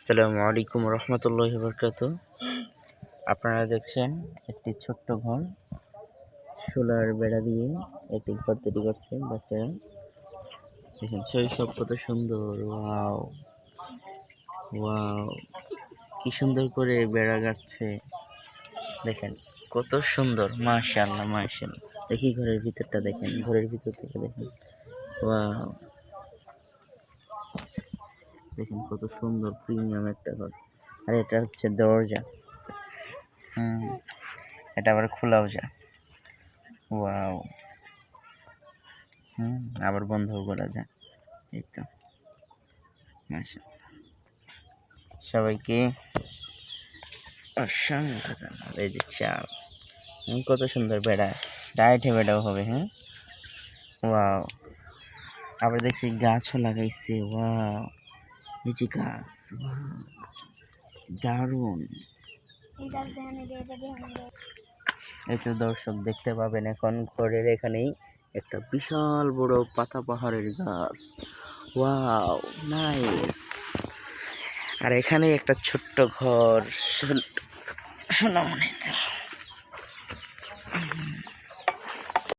আসসালামু আলাইকুম রহমতুল্লাহ বরকাত। আপনারা দেখছেন একটি ছোট্ট ঘর। সোলার বেড়া দিয়ে একটি ঘর তৈরি করছে বাচ্চারা। দেখেন শৈশব কত সুন্দর। ওয়াও ওয়াও, কি সুন্দর করে বেড়া গাচ্ছে দেখেন, কত সুন্দর, মাশাআল্লাহ মাশাআল্লাহ। দেখি ঘরের ভিতরটা দেখেন, ঘরের ভিতর থেকে দেখেন। ওয়াও। দেখেন কত সুন্দর প্রিমিয়াম একটা ঘর। আর এটা হচ্ছে দরজা। হুম। এটা আবার খোলাও যায় ওয়াও। হুম আবার বন্ধও করা যায়। এই তো। সবাইকে অসংখ্য ধন্যবাদ। এই যে চাল কত সুন্দর বেড়া। ডায়েটে বেড়াও হবে হ্যাঁ? ওয়াও। আবার দেখছি গাছও লাগাইছে ওয়াও। যে গাছ এই তো দর্শক দেখতে পাবেন এখন ঘরের এখানেই একটা বিশাল বড় পাতা পাহাড়ের গাছ। Wow, nice. আর এখানে একটা ছোট্ট ঘর। সোনামণিদের